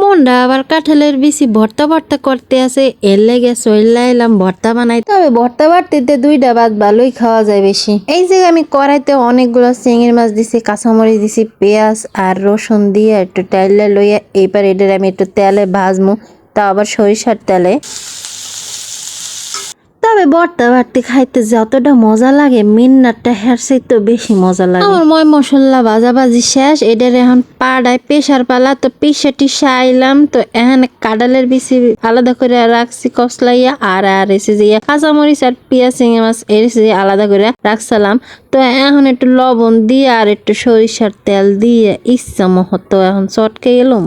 মনটা আবার কাঁঠালের বেশি ভর্তা ভর্তা করতে আছে। এর লেগে সৈল্লা এলাম ভর্তা বানাই। তবে ভর্তা বাড়তিতে দুইটা ভাত ভালোই খাওয়া যায় বেশি। এই যে আমি কড়াইতে অনেকগুলো চিংড়ি মাছ দিছি, কাঁচামরিচ দিছি, পেঁয়াজ আর রসুন দিয়ে একটু টাইলা লইয়া এইবার এটার আমি একটু তেলে ভাজমু। তা আবার সরিষার তেলে। তবে ভর্তা বাড়তে খাইতে যতটা মজা লাগে মিন্নারটা হের তো বেশি মজা লাগে। আমার ময় মশলা ভাজা ভাজি শেষ এদের এখন পাড়ায় পেশার পালা তো পিসা টিসা আইলাম তো এখানে কাডালের বেশি আলাদা করে রাখছি কসলাইয়া আর আর এসে যে কাঁচামরিচ আর পেঁয়াজ চিংড়ি মাছ এসে আলাদা করে রাখছিলাম। তো এখন একটু লবণ দিয়ে আর একটু সরিষার তেল দিয়ে ইচ্ছা মহতো এখন চটকে এলো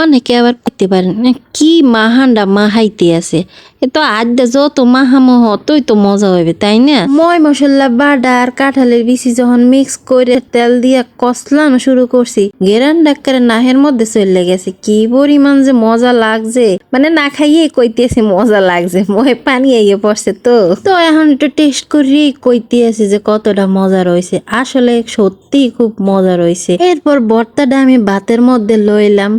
অনেকে আবার পেতে পারেন কি মাহান্ডা মাহাইতে আছে। এ তো আড্ডা, যত মাহামহ তই তো মজা হবে, তাই না? ময় মশলা, বাডা আর কাঁঠালের বিচি যখন মিক্স করে তেল দিয়া কষলানো শুরু করছি, গেরান ডাক্তারে নাহের মধ্যে চলে গেছে। কি পরিমাণ যে মজা লাগছে। মানে না খাইয়ে কইতেছে মজা লাগছে, মহে পানি আইয়ে পড়ছে তো। তো এখন একটু টেস্ট করি কইতে আছি যে কতটা মজা রয়েছে। আসলে সত্যি খুব মজা রয়েছে। এরপর বর্তাটা আমি ভাতের মধ্যে লইলাম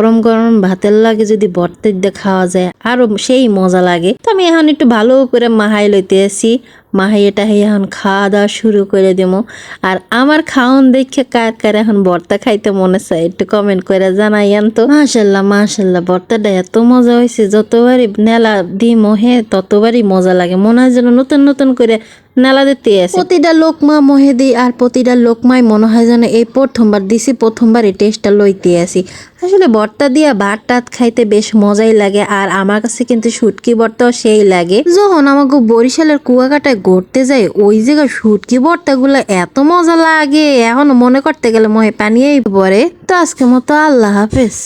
গরম গরম ভাতের লাগে যদি দিয়ে খাওয়া যায়, আরও সেই মজা লাগে। তো আমি এখন একটু ভালো করে মাহাই লইতে আসি মাহাইটা এখন খাওয়া দাওয়া শুরু করে দেবো আর আমার খাওন দেখে কার কার এখন ভর্তা খাইতে মনে চায় একটু কমেন্ট করে জানাইয়ান তো। মাশাল্লাহ মাশাল্লাহ, ভর্তাটা এত মজা হয়েছে যতবারই নেলা দিমো, হে, ততবারই মজা লাগে। মনে হয় যেন নতুন নতুন করে নেলা দিতে আছে। প্রতিটা লোকমা মহে দিই আর প্রতিটা লোকমাই মনে হয় যেন এই প্রথমবার দিছি, প্রথমবার এই টেস্টটা লইতে আসি আসলে ভর্তা দিয়া ভাত টাত খাইতে বেশ মজাই লাগে, আর আমার কাছে কিন্তু শুটকি ভর্তাও সেই লাগে। যখন আমাকে বরিশালের কুয়াকাটায় ঘুরতে যাই, ওই জায়গায় শুটকি ভর্তাগুলো এত মজা লাগে। এখন মনে করতে গেলে মহে পানিয়েই পরে তো আজকে মতো আল্লাহ হাফেজ।